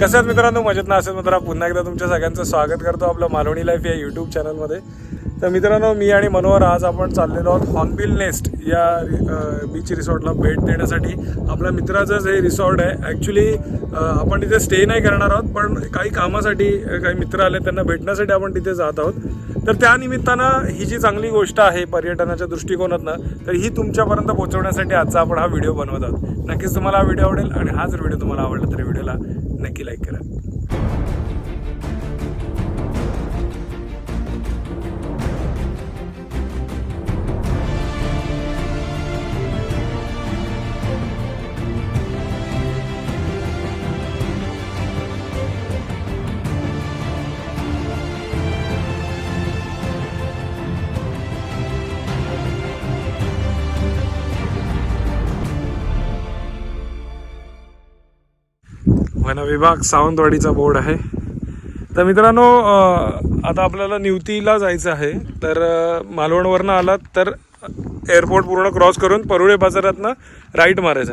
कसं आहेत मित्रांनो? मजेत ना? असेल मित्र पुन्हा एकदा तुमच्या सगळ्यांचं स्वागत करतो आपलं मालवणी लाईफ या यूट्यूब चॅनलमध्ये तर मित्रांनो मी आणि मनोहर आज आपण चाललेलो आहोत हॉर्नबिल नेस्ट या बीच रिसॉर्टला भेट देण्यासाठी. आपल्या मित्राचंच हे रिसॉर्ट आहे. ॲक्च्युली आपण तिथे स्टे नाही करणार आहोत पण काही कामासाठी काही मित्र आले त्यांना भेटण्यासाठी आपण तिथे जात आहोत. तर त्या निमित्तानं ही जी चांगली गोष्ट आहे पर्यटनाच्या दृष्टिकोनातनं तर ही तुमच्यापर्यंत पोहोचवण्यासाठी आजचा आपण हा व्हिडिओ बनवत आहोत. नक्कीच तुम्हाला हा व्हिडिओ आवडेल आणि हा जर व्हिडिओ तुम्हाला आवडला तर व्हिडिओला नक्की लाईक करा. वनविभाग सावंतवाडीचा बोर्ड आहे. तर मित्रांनो आता आपल्याला निवतीला जायचं आहे. तर मालवणवरनं आलात तर एअरपोर्ट पूर्ण क्रॉस करून परुळे बाजारातनं राईट मारायचा.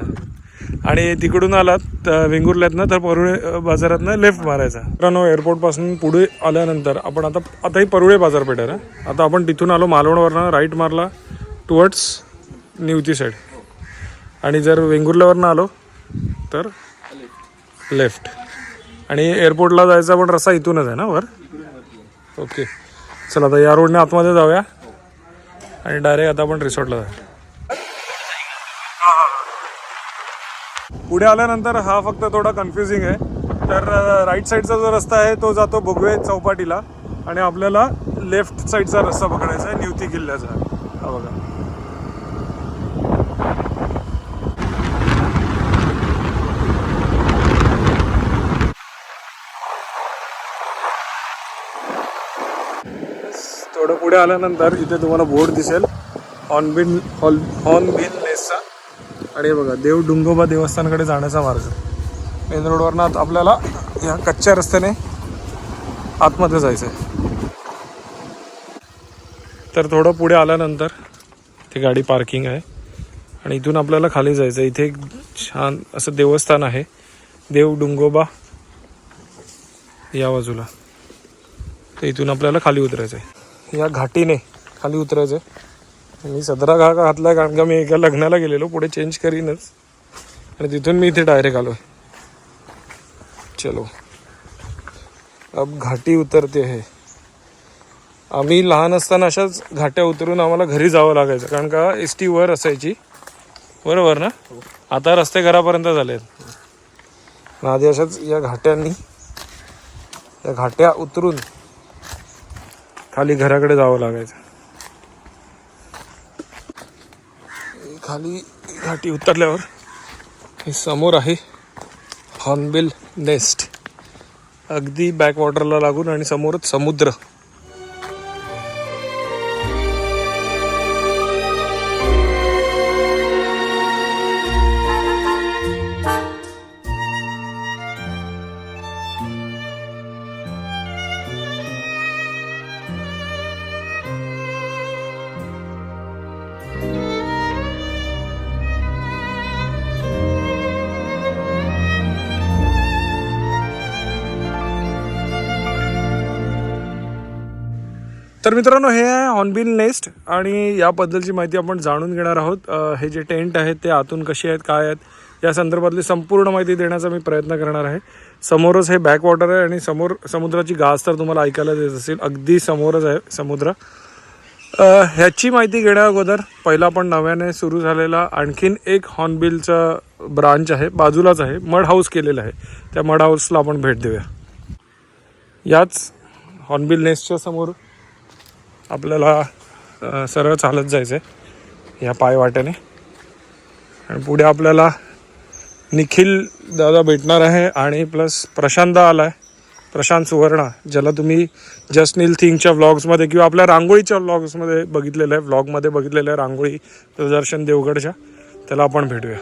आणि तिकडून आलात तर वेंगुर्ल्यातनं तर परुळे बाजारातनं लेफ्ट मारायचा. मित्रांनो एअरपोर्टपासून पुढे आल्यानंतर आपण आता आताही परुळे बाजारपेठ आहे. ना आता आपण तिथून आलो मालवणवरनं राईट मारला टुवर्ड्स निवती साईड आणि जर वेंगुर्ल्यावरनं आलो तर लेफ्ट. आणि एअरपोर्टला जायचा पण रस्ता इथूनच आहे ना वर? ओके चला आता या रोडने आतमध्ये जाऊया. आणि डायरेक्ट आता आपण रिसॉर्टला जाऊया. पुढे आल्यानंतर हा फक्त थोडा कन्फ्युजिंग आहे. तर राईट साईडचा जो रस्ता आहे तो जातो भोगवे चौपाटीला. आणि आपल्याला लेफ्ट साईडचा रस्ता पकडायचा आहे निवती किल्ल्याचा. हा बघा थोडं पुढे आल्यानंतर इथे तुम्हाला बोर्ड दिसेल. हॉर्नबिल हॉल हॉर्नबिल लेसचा आणि बघा देव डुंगोबा देवस्थानकडे जाण्याचा मार्ग. मेन रोडवरनं आता आपल्याला या कच्च्या रस्त्याने आतमध्ये जायचं आहे तर थोडं पुढे आल्यानंतर ती गाडी पार्किंग आहे. आणि इथून आपल्याला खाली जायचं आहे इथे एक छान असं देवस्थान आहे. देव डुंगोबा या बाजूला. तर इथून आपल्याला खाली उतरायचं आहे या घाटीने खाली उतरायचं आहे मी सदरा घा घातला कारण का मी एका लग्नाला गेलेलो पुढे चेंज करीनच. आणि तिथून मी इथे डायरेक्ट आलो चलो. अब घाटी उतरते आहे. आम्ही लहान असताना अशाच घाट्या उतरून आम्हाला घरी जावं लागायचं कारण का एस टी वर असायची. बरोबर ना? आता रस्ते घरापर्यंत झाले आहेत आधी अशाच या घाट्यांनी या घाट्या उतरून खाली घराकडे जावं लागायचं. खाली घाटी उतरल्यावर हे समोर आहे हॉर्नबिल नेस्ट. अगदी बॅकवॉटरला लागून आणि समोरच समुद्र. तर मित्रांनो हे आहे हॉर्नबिल नेस्ट आणि याबद्दलची माहिती आपण जाणून घेणार आहोत. हे जे टेंट आहेत ते आतून कसे आहेत काय आहेत या संदर्भातली संपूर्ण माहिती देण्याचा मी प्रयत्न करणार आहे. समोरच हे बॅकवॉटर आहे आणि समोर समुद्राची गाज तर तुम्हाला ऐकायला देत असेल. अगदी समोरच आहे समुद्र. ह्याची माहिती घेण्या अगोदर पहिला आपण नव्याने सुरू झालेला आणखीन एक हॉर्नबिलचा ब्रांच आहे बाजूलाच आहे मड हाऊस केलेलं आहे. त्या मड हाऊसला आपण भेट देऊया. याच हॉर्नबिल नेस्टच्या समोर आपल्याला सरळ चालत जायचं आहे ह्या पायवाट्याने आणि पुढे आपल्याला निखिल दादा भेटणार आहे आणि प्लस प्रशांतदा आला आहे प्रशांत सुवर्णा ज्याला तुम्ही जसनील थिंगच्या व्लॉग्समध्ये किंवा आपल्या रांगोळीच्या व्लॉग्समध्ये बघितलेलं आहे. व्लॉगमध्ये बघितलेलं आहे रांगोळी प्रदर्शन देवगडच्या. त्याला आपण भेटूया.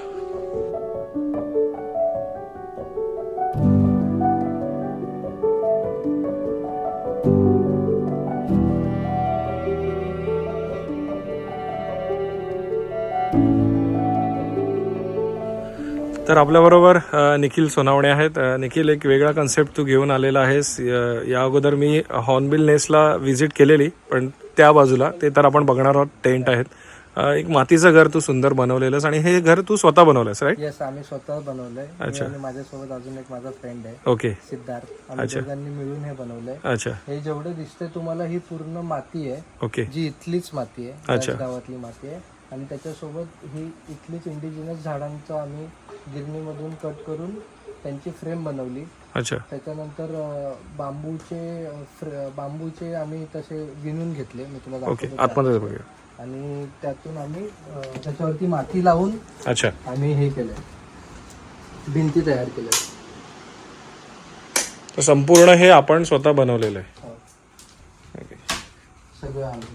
तर आपल्याबरोबर निखिल सोनावणे आहेत. निखिल एक वेगळा कन्सेप्ट तू घेऊन आलेला आहेस. या अगोदर मी हॉर्नबिल नेसला व्हिजिट केलेली पण त्या बाजूला ते तर आपण बघणार आहोत टेंट आहेत. एक मातीचं घर तू सुंदर बनवलेलंस आणि हे घर तू स्वतः बनवलंस राईट येस आम्ही स्वतः बनवलंय. आणि माझ्यासोबत अजून एक माझा फ्रेंड आहे ओके सिद्धार्थ. आम्ही दोघांनी मिळून हे बनवलंय. अच्छा. हे जेवढं दिसतंय तुम्हाला ही पूर्ण माती आहे. ओके जी इथलीच माती आहे. त्याच गावातली माती आहे. आणि त्याच्यासोबत ही इथलीच इंडिजिनस झाडांचं आम्ही गिरणीमधून कट करून त्यांची फ्रेम बनवली. अच्छा. त्याच्यानंतर बांबूचे बांबूचे आम्ही तसे विणून घेतले. मी तुला दाखवतो. आणि त्यातून आम्ही त्याच्यावरती माती लावून अच्छा. आम्ही हे केलंय. भिंती तयार केल्या संपूर्ण हे आपण स्वतः बनवलेलं आहे. ओके सगळं आम्ही.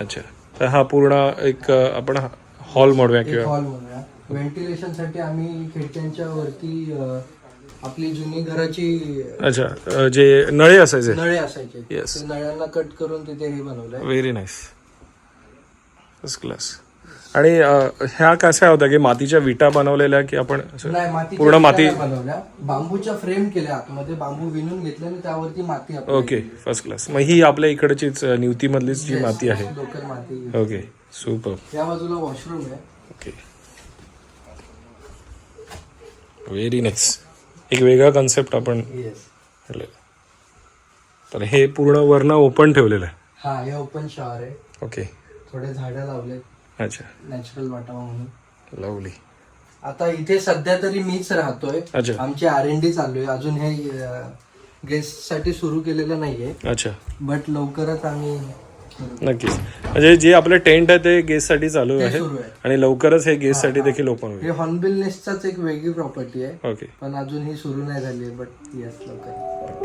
अच्छा. तर हा पूर्ण एक आपण हॉल म्हणूया किंवा हॉल म्हणूया व्हेंटिलेशनसाठी आम्ही खिडक्यांच्या वरती अं, आपली जुनी घराची अच्छा अ, जे नळे असायचे. नळे असायचे. Yes. ते नळ्यांना कट करून तिथे हे बनवलंय. व्हेरी नाईस फर्स्ट क्लास आणि ह्या कशा होत्या की मातीच्या विटा बनवलेल्या की आपण असं- नाही माती पूर्ण माती बनवल्या. बांबूच्या फ्रेम केल्या आतमध्ये. बांबू विणून घेतले आणि त्यावरती माती ओके फर्स्ट क्लास मग ही आपल्या इकडचीच अ, निवतीमधलीच जी माती आहे. केली. लोकल माती ओके सुपर या बाजूला वॉशरूम आहे. ओके. व्हेरी नाईस एक वेगळा कन्सेप्ट आपण. तर हे पूर्ण वर्ण ओपन ठेवलेलं आहे. हा हे ओपन शॉवर आहे. ओके. थोडे झाडं लावले अच्छा. नॅचरल वाटावं म्हणून. लवली आता इथे सध्या तरी मीच राहतोय. आमची आर एन डी चालू आहे. अजून हे गेस्टसाठी सुरू केलेलं नाहीये. अच्छा. बट लवकरच आम्ही नक्कीच. म्हणजे जे आपले टेंट आहे ते गेस्टसाठी चालू ते आहे. आणि लवकरच हे गेस्टसाठी देखील ओपन होईल. हे हॉर्नबिल नेस्टचाच एक वेगळी प्रॉपर्टी आहे. ओके पण अजून ही सुरू नाही झाली बट येस लवकर.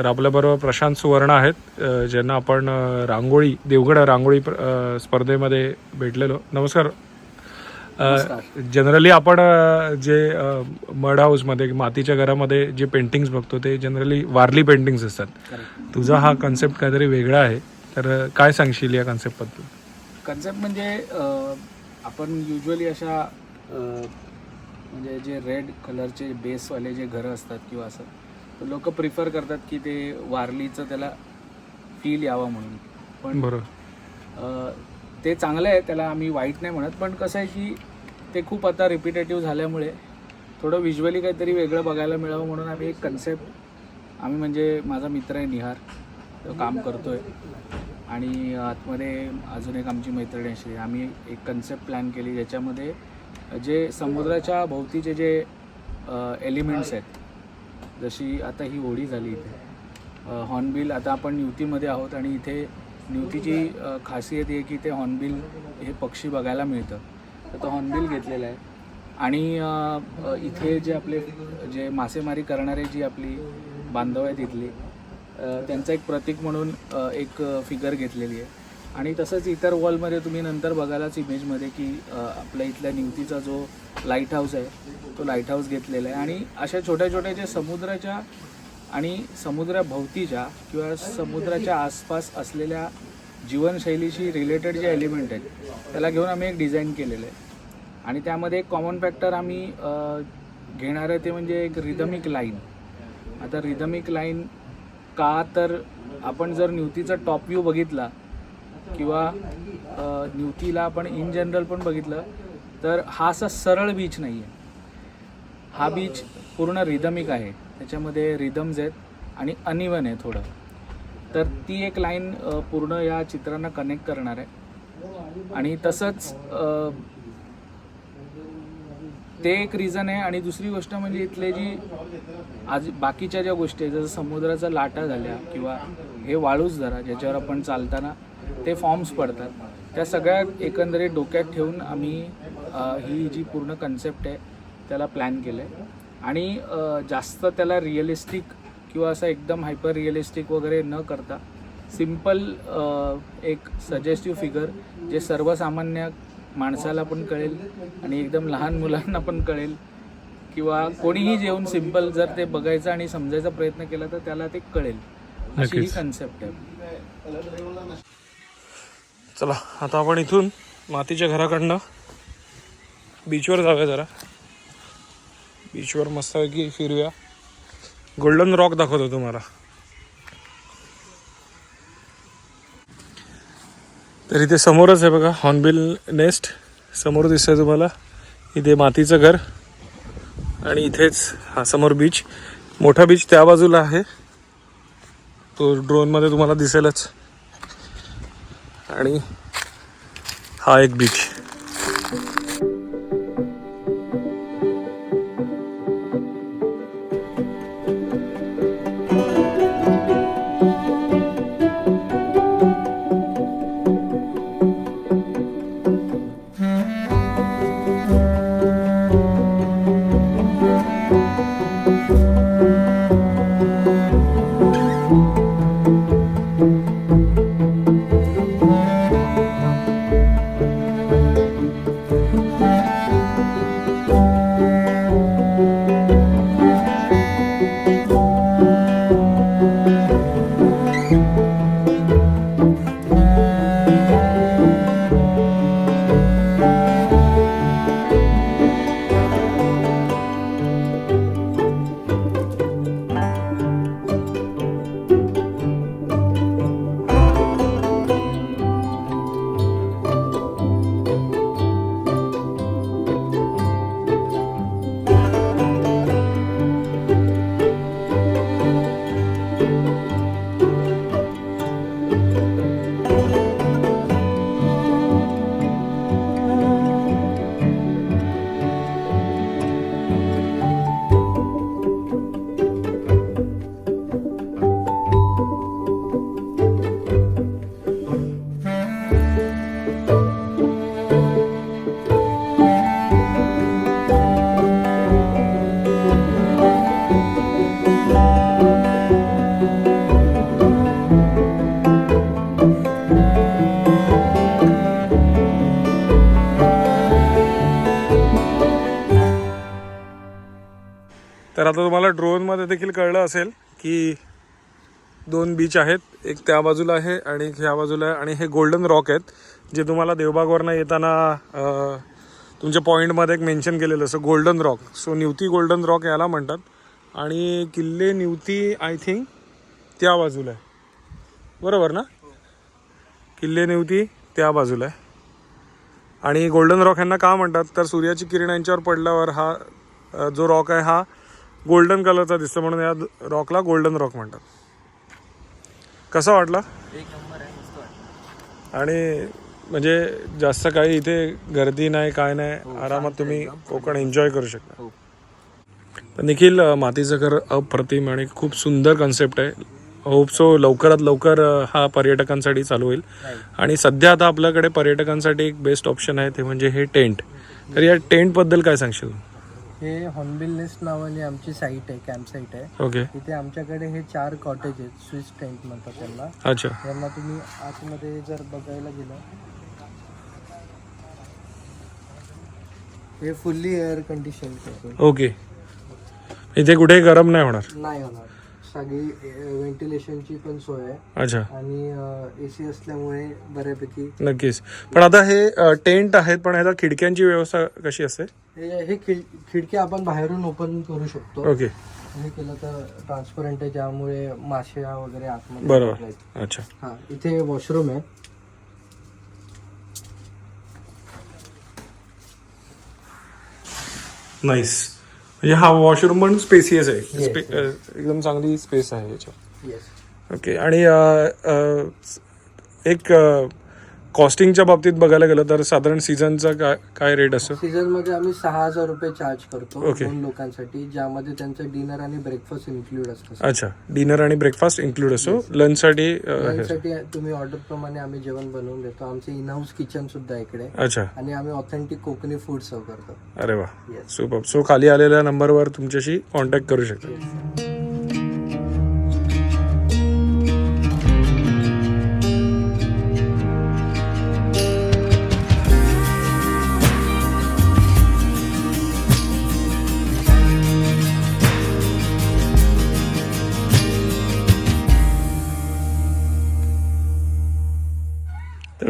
तर आपल्याबरोबर प्रशांत सुवर्ण आहेत ज्यांना आपण रांगोळी देवगड रांगोळी स्पर्धेमध्ये भेटलेलो. नमस्कार. जनरली आपण जे मड हाऊसमध्ये मातीच्या घरामध्ये जे पेंटिंग्स बघतो ते जनरली वारली पेंटिंग्स असतात. तुझा हा कन्सेप्ट काहीतरी वेगळा आहे. तर काय सांगशील या कन्सेप्टबद्दल कन्सेप्ट म्हणजे आपण युजली अशा म्हणजे जे रेड कलरचे बेसवाले जे घरं असतात किंवा असं लोक प्रिफर करतात की ते वारलीचं त्याला फील यावं म्हणून. पण बरोबर. ते चांगलं आहे त्याला आम्ही वाईट नाही म्हणत पण कसं आहे की ते खूप आता रिपिटेटिव्ह झाल्यामुळे थोडं व्हिज्युअली काहीतरी वेगळं बघायला मिळावं म्हणून आम्ही एक कन्सेप्ट आम्ही म्हणजे माझा मित्र आहे निहार तो काम करतोय. आणि आतमध्ये अजून एक आमची मैत्रिणी अशी आहे. आम्ही एक कन्सेप्ट प्लॅन केली ज्याच्यामध्ये जे समुद्राच्या भोवतीचे जे एलिमेंट्स आहेत जशी आता ही ओढी झाली इथे. हॉर्नबिल आता आपण न्यूतीमध्ये आहोत आणि इथे न्यूतीची खासियत आहे की ते हॉर्नबिल हे पक्षी बघायला मिळतं. तर तो हॉर्नबिल घेतलेला आहे. आणि इथे जे आपले जे मासेमारी करणारे जी आपली बांधव आहेत इथली त्यांचं एक प्रतीक म्हणून एक फिगर घेतलेली आहे. आणि तसंच इतर वॉलमध्ये तुम्ही नंतर बघायलाच इमेजमध्ये की आपल्या इथल्या निवतीचा जो लाइट हाऊस आहे. तो लाइट हाऊस घेतलेला आहे. आणि अशा छोट्या छोट्या ज्या समुद्राच्या आणि समुद्राभोवतीच्या किंवा समुद्राच्या आसपास असलेल्या जीवनशैलीशी रिलेटेड जे एलिमेंट आहेत त्याला घेऊन आम्ही एक डिझाईन केलेलं आहे. आणि त्यामध्ये एक कॉमन फॅक्टर आम्ही घेणार आहे ते म्हणजे एक रिदमिक लाईन आता रिदमिक लाईन का तर आपण जर न्यूतीचा टॉप व्ह्यू बघितला किंवा न्युतीला न्यूतीला आपण इन जनरल पण बघितलं तर हा असा सरळ बीच नाही आहे हा बीच पूर्ण रिदमिक आहे. त्याच्यामध्ये रिदम्स आहेत आणि अनिवन आहे थोडं. तर ती एक लाईन पूर्ण या चित्रांना कनेक्ट करणार आहे. आणि तसंच ते एक रिझन आहे आणि दुसरी गोष्ट म्हणजे इथले जी आज बाकीच्या ज्या गोष्टी आहेत जसं समुद्राचा लाटा झाल्या किंवा हे वाळूच जरा ज्याच्यावर आपण चालताना ते फॉर्म्स पडतात. त्या सगळ्या एकंदरीत डोक्यात ठेवून आम्ही ही जी पूर्ण कन्सेप्ट आहे त्याला प्लॅन केलं आहे आणि जास्त त्याला रिअलिस्टिक किंवा असं एकदम हायपर रिअलिस्टिक वगैरे न करता सिंपल एक सजेस्टिव्ह फिगर जे सर्वसामान्य माणसाला पण कळेल आणि एकदम लहान मुलांना पण कळेल किंवा कोणीही जेवून सिंपल जर ते बघायचा आणि समजायचा प्रयत्न केला तर त्याला ते कळेल. अशी ही. कन्सेप्ट आहे. चला आता आपण इथून मातीच्या घराकडनं बीचवर जाऊया जरा. बीचवर मस्तपैकी फिरूया. गोल्डन रॉक दाखवतो तुम्हाला. तर इथे समोरच आहे बघा हॉर्नबिल नेस्ट समोर दिसतंय तुम्हाला. इथे मातीचं घर. आणि इथेच हा समोर बीच मोठा बीच त्या बाजूला आहे. तो ड्रोनमध्ये तुम्हाला दिसेलच. आणि हा एक बीच देखील कळलं असेल की दोन बीच आहेत. एक त्या बाजूला आहे आणि एक ह्या बाजूला आहे. आणि हे गोल्डन रॉक आहेत जे तुम्हाला देवबागवरनं येताना तुमच्या पॉईंटमध्ये एक मेन्शन केलेलं असं golden rock so Nivati golden rock याला म्हणतात. आणि किल्ले निवती आय थिंक त्या बाजूला आहे. बरोबर ना? किल्ले निवती त्या बाजूला आहे. आणि गोल्डन रॉक यांना का म्हणतात? तर सूर्याची किरण यांच्यावर पडल्यावर हा जो रॉक आहे हा गोल्डन कलरचा दिसतो म्हणून या रॉकला गोल्डन रॉक म्हणतात. कसा वाटला? आणि म्हणजे जास्त काही इथे गर्दी नाही काय नाही आरामात तुम्ही कोकण एन्जॉय करू शकता. हो. तर निखिल मातीचं घर अप्रतिम आणि खूप सुंदर कन्सेप्ट आहे. होप सो लवकरात लवकर हा पर्यटकांसाठी चालू होईल. आणि सध्या आता आपल्याकडे पर्यटकांसाठी एक बेस्ट ऑप्शन आहे ते म्हणजे हे टेंट. तर या टेंटबद्दल काय सांगशील? हे हॉर्नबिल नेस्ट नावाने आमची साईट आहे कॅम्प साईट आहे. ओके. इथे आमच्याकडे हे चार कॉटेज आहेत स्विस टेंट म्हणतात त्यांना. अच्छा. यांना तुम्ही आतमध्ये जर बघायला गेलं हे फुल्ली एअर कंडिशन ओके. इथे कुठेही गरम नाही होणार. नाही होणार. सगळी व्हेंटिलेशनची पण सोय आहे. अच्छा. आणि ए सी असल्यामुळे बऱ्यापैकी नक्कीच. पण आता हे टेंट आहेत पण ह्याला खिडक्यांची व्यवस्था कशी असते? हे हे खिड खिडकी आपण बाहेरून ओपन करू शकतो. ओके. हे केलं तर ट्रान्सपरंट आहे ज्यामुळे मासे वगैरे आतमध्ये बरोबर. अच्छा. हा इथे वॉशरूम आहे. नाईस म्हणजे हा वॉशरूम पण स्पेसियस आहे. Yes, स्पे- अ, एकदम चांगली स्पेस आहे याच्यात येस ओके आणि अ, अ, एक अ, कॉस्टिंगच्या बाबतीत बघायला गेलं तर साधारण सीझनचा काय काय रेट असतो सीझनमध्ये आम्ही सहा हजार रुपये चार्ज करतो Okay. दोन लोकांसाठी ज्यामध्ये त्यांचं डिनर आणि ब्रेकफास्ट इन्क्लूड असतं अच्छा. डिनर आणि ब्रेकफास्ट इन्क्लूड असतो लंचसाठी. त्यासाठी तुम्ही ऑर्डर प्रमाणे आम्ही जेवण बनवून देतो. आमचे इन हाऊस किचन सुद्धा आहे इकडे. अच्छा. आणि आम्ही ऑथेंटिक कोकणी फूड सर्व करतो. अरे वा. Yes. सुपर सो खाली आलेल्या नंबरवर तुमच्याशी कॉन्टॅक्ट करू शकता.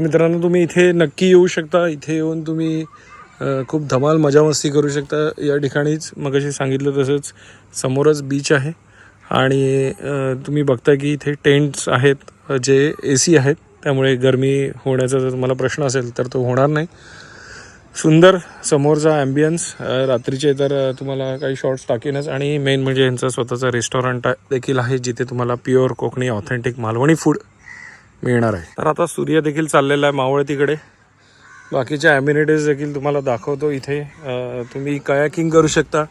तर मित्रांनो तुम्ही इथे नक्की येऊ शकता. इथे येऊन तुम्ही खूप धमाल मजामस्ती करू शकता. या ठिकाणीच मग सांगितलं तसंच समोरच बीच आहे. आणि तुम्ही बघता की इथे टेंट्स आहेत जे ए सी आहेत. त्यामुळे गरमी होण्याचा जर तुम्हाला प्रश्न असेल तर तो होणार नाही. सुंदर समोरचा ॲम्बियन्स रात्रीचे तर तुम्हाला काही शॉर्ट्स टाकीनच. आणि मेन म्हणजे यांचा स्वतःचा रेस्टॉरंट देखील आहे जिथे तुम्हाला pure Konkani authentic Malvani food मिळणार आहे. तर आता सूर्य देखील चाललेला आहे मावळतीकडे बाकीच्या ॲम्युनिटीज देखील तुम्हाला दाखवतो इथे. तुम्ही कयाकिंग करू शकता.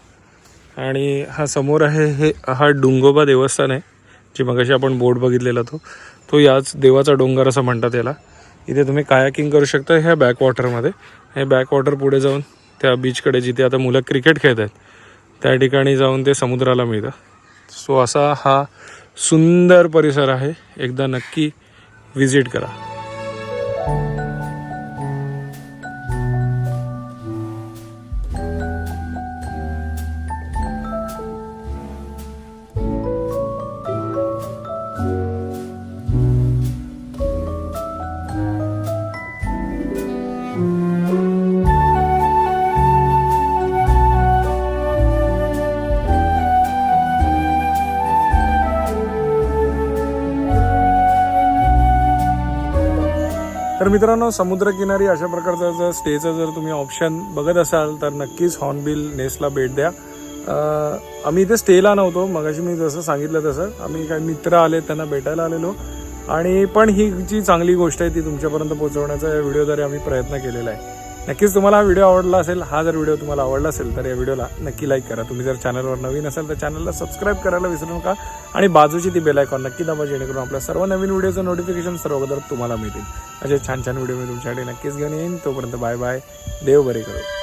आणि हा समोर आहे हे हा डुंगोबा देवस्थान आहे जे मगाशी आपण बोर्ड बघितलेला तो. तो याच देवाचा डोंगर असं म्हणतात याला. इथे तुम्ही कायाकिंग करू शकता ह्या बॅकवॉटरमध्ये हे बॅकवॉटर पुढे जाऊन त्या बीचकडे जिथे आता मुलं क्रिकेट खेळत आहेत त्या ठिकाणी जाऊन ते समुद्राला मिळतं. सो असा हा सुंदर परिसर आहे. एकदा नक्की व्हिजिट करा. मित्रांनो समुद्रकिनारी अशा प्रकारचा जर स्टेचं जर तुम्ही ऑप्शन बघत असाल तर नक्कीच हॉर्नबिल नेसला भेट द्या. आम्ही इथे स्टेला नव्हतो मगाशी मी जसं सांगितलं तसं. आम्ही काही मित्र आले त्यांना भेटायला आलेलो. आणि पण ही जी चांगली गोष्ट आहे ती तुमच्यापर्यंत पोहोचवण्याचा या व्हिडिओद्वारे आम्ही प्रयत्न केलेला आहे. नक्कीच तुम्हाला हा व्हिडिओ आवडला असेल हा जर व्हिडिओ तुम्हाला आवडला असेल तर या व्हिडिओला नक्की लाईक करा. तुम्ही जर चॅनलवर नवीन असाल तर चॅनलला सबस्क्राईब करायला विसरू नका. आणि बाजूची ती बेल आयकॉन नक्की दाबा जेणेकरून आपल्या सर्व नवीन व्हिडिओचं नोटिफिकेशन सर्व अगोदर तुम्हाला मिळतील. असे छान छान व्हिडिओ मी तुमच्यासाठी नक्कीच घेऊन येईन. तोपर्यंत बाय बाय देव बरे करू.